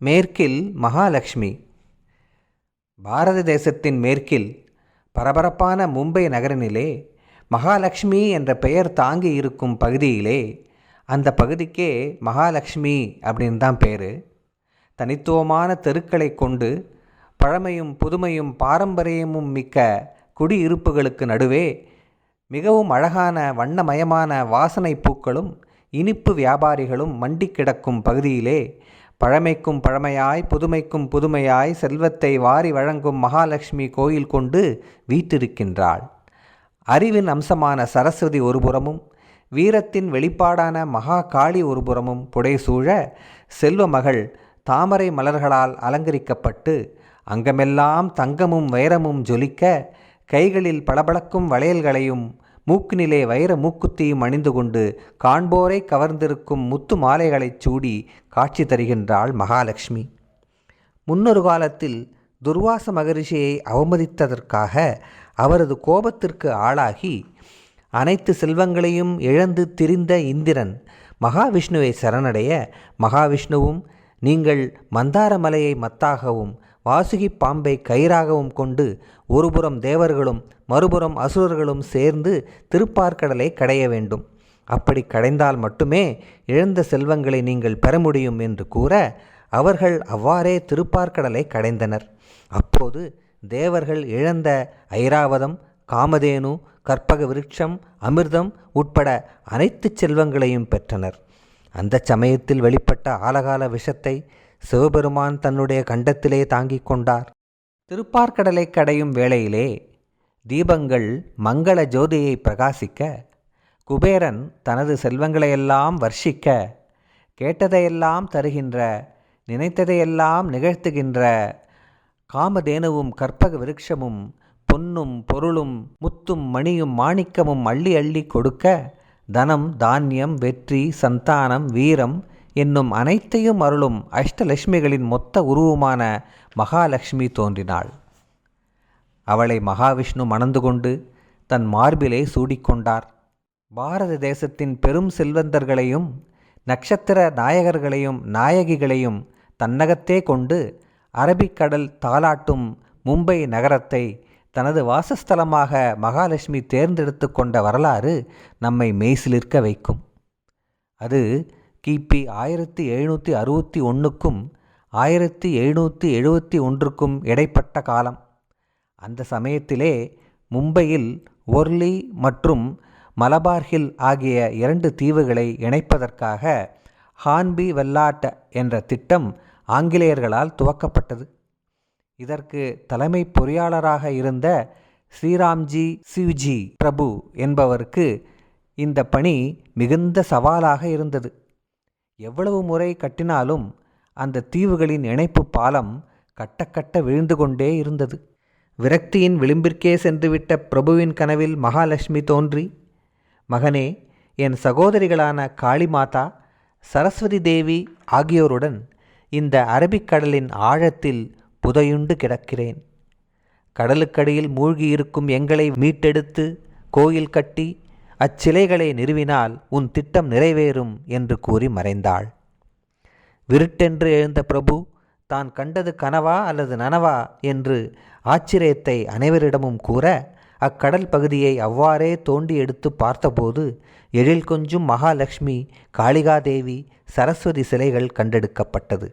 மேற்கில் மகாலட்சுமி. பாரத தேசத்தின் மேற்கில் பரபரப்பான மும்பை நகரினிலே மகாலட்சுமி என்ற பெயர் தாங்கி இருக்கும் பகுதியிலே அந்த பகுதிக்கே மகாலட்சுமி அப்படின்னு தான் பேர். தனித்துவமான தெருக்களை கொண்டு பழமையும் புதுமையும் பாரம்பரியமும் மிக்க குடியிருப்புகளுக்கு நடுவே மிகவும் அழகான வண்ணமயமான வாசனை பூக்களும் இனிப்பு வியாபாரிகளும் மண்டி கிடக்கும் பகுதியிலே பழமைக்கும் பழமையாய் புதுமைக்கும் புதுமையாய் செல்வத்தை வாரி வழங்கும் மகாலட்சுமி கோயில் கொண்டு வீற்றிருக்கின்றாள். அறிவின் அம்சமான சரஸ்வதி ஒருபுறமும் வீரத்தின் வெளிப்பாடான மகா காளி ஒருபுறமும் புடைசூழ செல்வ மகள் தாமரை மலர்களால் அலங்கரிக்கப்பட்டு அங்கமெல்லாம் தங்கமும் வைரமும் ஜொலிக்க கைகளில் பளபளக்கும் வளையல்களையும் மூக்கினிலே வைர மூக்குத்தியும் அணிந்து கொண்டு காண்போரை கவர்ந்திருக்கும் முத்து மாலைகளைச் சூடி காட்சி தருகின்றாள் மகாலட்சுமி. முன்னொரு காலத்தில் துர்வாச மகரிஷியை அவமதித்ததற்காக அவரது கோபத்திற்கு ஆளாகி அனைத்து செல்வங்களையும் இழந்து திரிந்த இந்திரன் மகாவிஷ்ணுவை சரணடைய மகாவிஷ்ணுவும் நீங்கள் மந்தார மலையை மத்தாகவும் வாசுகி பாம்பை கயிறாகவும் கொண்டு ஒருபுறம் தேவர்களும் மறுபுறம் அசுரர்களும் சேர்ந்து திருப்பார்க்கடலை கடைய வேண்டும். அப்படி கடைந்தால் மட்டுமே இழந்த செல்வங்களை நீங்கள் பெற முடியும் என்று கூற அவர்கள் அவ்வாறே திருப்பார்க்கடலை கடைந்தனர். அப்போது தேவர்கள் இழந்த ஐராவதம் காமதேனு கற்பக விருட்சம் அமிர்தம் உட்பட அனைத்து செல்வங்களையும் பெற்றனர். அந்த சமயத்தில் வெளிப்பட்ட ஆலகால விஷத்தை சிவபெருமான் தன்னுடைய கண்டத்திலே தாங்கிக் கொண்டார். திருப்பார்க்கடலை கடையும் வேளையிலே தீபங்கள் மங்கள ஜோதியை பிரகாசிக்க குபேரன் தனது செல்வங்களையெல்லாம் வர்ஷிக்க கேட்டதையெல்லாம் தருகின்ற நினைத்ததையெல்லாம் நிகழ்த்துகின்ற காமதேனுவும் கற்பக விருட்சமும் பொன்னும் பொருளும் முத்தும் மணியும் மாணிக்கமும் அள்ளி அள்ளி கொடுக்க தனம் தானியம் வெற்றி சந்தானம் வீரம் என்னும் அனைத்தையும் அருளும் அஷ்டலட்சுமிகளின் மொத்த உருவமான மகாலட்சுமி தோன்றினாள். அவளை மகாவிஷ்ணு மணந்து கொண்டு தன் மார்பிலே சூடிக்கொண்டார். பாரத தேசத்தின் பெரும் செல்வந்தர்களையும் நட்சத்திர நாயகர்களையும் நாயகிகளையும் தன்னகத்தே கொண்டு அரபிக்கடல் தாலாட்டும் மும்பை நகரத்தை தனது வாசஸ்தலமாக மகாலட்சுமி தேர்ந்தெடுத்து கொண்ட வரலாறு நம்மை மெய்சிலிருக்க வைக்கும். அது கிபி ஆயிரத்தி எழுநூற்றி அறுபத்தி ஒன்றுக்கும் ஆயிரத்தி எழுநூற்றி எழுபத்தி ஒன்றுக்கும் இடைப்பட்ட காலம். அந்த சமயத்திலே மும்பையில் ஒர்லி மற்றும் மலபார் ஹில் ஆகிய இரண்டு தீவுகளை இணைப்பதற்காக ஹான்பி வெல்லாட் என்ற திட்டம் ஆங்கிலேயர்களால் துவக்கப்பட்டது. இதற்கு தலைமை பொறியாளராக இருந்த ஸ்ரீராம்ஜி சிவ்ஜி பிரபு என்பவருக்கு இந்த பணி மிகுந்த சவாலாக இருந்தது. எவ்வளவு முறை கட்டினாலும் அந்த தீவுகளின் இணைப்பு பாலம் கட்டக்கட்ட விழுந்து கொண்டே இருந்தது. விரக்தியின் விளிம்பிற்கே சென்றுவிட்ட பிரபுவின் கனவில் மகாலட்சுமி தோன்றி மகனே என் சகோதரிகளான காளிமாதா சரஸ்வதி தேவி ஆகியோருடன் இந்த அரபிக்கடலின் ஆழத்தில் புதையுண்டு கிடக்கிறேன். கடலுக்கடியில் மூழ்கியிருக்கும் எங்களை மீட்டெடுத்து கோயில் கட்டி அச்சிலைகளை நிறுவினால் உன் திட்டம் நிறைவேறும் என்று கூறி மறைந்தாள். விருட்டென்று எழுந்த பிரபு தான் கண்டது கனவா அல்லது நனவா? என்று ஆச்சரியத்தை அனைவரிடமும் கூற அக்கடல் பகுதியை அவ்வாறே தோண்டி எடுத்து பார்த்தபோது எழில் கொஞ்சும் மகாலட்சுமி காளிகாதேவி சரஸ்வதி சிலைகள் கண்டெடுக்கப்பட்டது.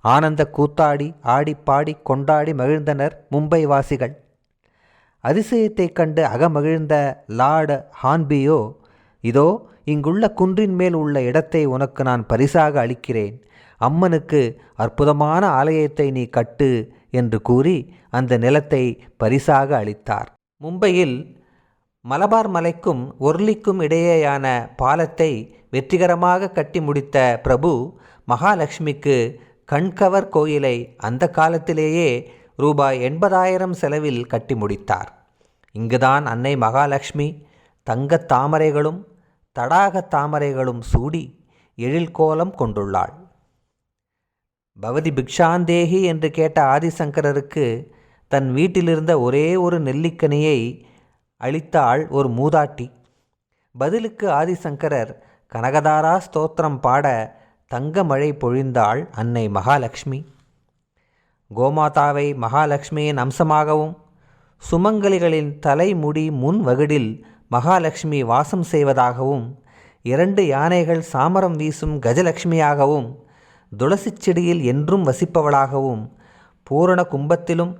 ஆனந்த கூத்தாடி ஆடிப்பாடி கொண்டாடி மகிழ்ந்தனர் மும்பை வாசிகள். அதிசயத்தைக் கண்டு அகமகிழ்ந்த லார்டு ஹான்பியோ இதோ இங்குள்ள குன்றின் மேல் உள்ள இடத்தை உனக்கு நான் பரிசாக அளிக்கிறேன். அம்மனுக்கு அற்புதமான ஆலயத்தை நீ கட்டு என்று கூறி அந்த நிலத்தை பரிசாக அளித்தார். மும்பையில் மலபார் மலைக்கும் ஒர்லிக்கும் இடையேயான பாலத்தை வெற்றிகரமாக கட்டி முடித்த பிரபு மகாலட்சுமிக்கு கண்கவர் கோயிலை அந்த காலத்திலேயே ரூபாய் எண்பதாயிரம் செலவில் கட்டி முடித்தார். இங்குதான் அன்னை மகாலட்சுமி தங்கத் தாமரைகளும் தடாக தாமரைகளும் சூடி எழில் கோலம் கொண்டுள்ளாள். பவதி பிக்ஷாந்தேகி என்று கேட்ட ஆதிசங்கரருக்கு தன் வீட்டிலிருந்த ஒரே ஒரு நெல்லிக்கனியை அளித்தாள் ஒரு மூதாட்டி. பதிலுக்கு ஆதிசங்கரர் கனகதாரா ஸ்தோத்திரம் பாட தங்க மழை பொழிந்தாள் அன்னை மகாலட்சுமி. கோமாதாவை மகாலட்சுமியின் அம்சமாகவும் சுமங்கலிகளின் தலைமுடி முன் வகுடில் மகாலட்சுமி வாசம் செய்வதாகவும் இரண்டு யானைகள் சாமரம் வீசும் கஜலட்சுமியாகவும் துளசிச் செடியில் என்றும் வசிப்பவளாகவும் பூரண கும்பத்திலும்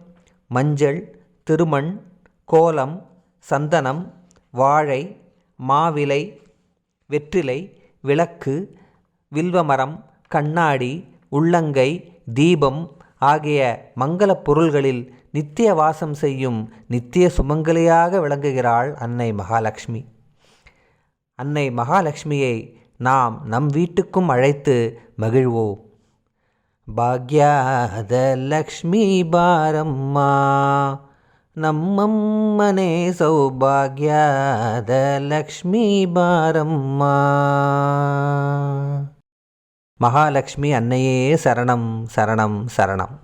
மஞ்சள் திருமண் கோலம் சந்தனம் வாழை மாவிலை வெற்றிலை விளக்கு வில்வமரம் கண்ணாடி உள்ளங்கை தீபம் ஆகிய மங்களப் பொருள்களில் நித்திய வாசம் செய்யும் நித்திய சுமங்கலியாக விளங்குகிறாள் அன்னை மகாலட்சுமி அன்னை மகாலட்சுமியை நாம் நம் வீட்டுக்கும் அழைத்து மகிழ்வோம் ಭಾಗ್ಯದ ಲಕ್ಷ್ಮೀ ಬಾರಮ್ಮ ನಮ್ಮಮ್ಮನೆ ಸೌಭಾಗ್ಯದ ಲಕ್ಷ್ಮೀ ಬಾರಮ್ಮ மகாலட்சுமி அன்னையே சரணம் சரணம் சரணம்.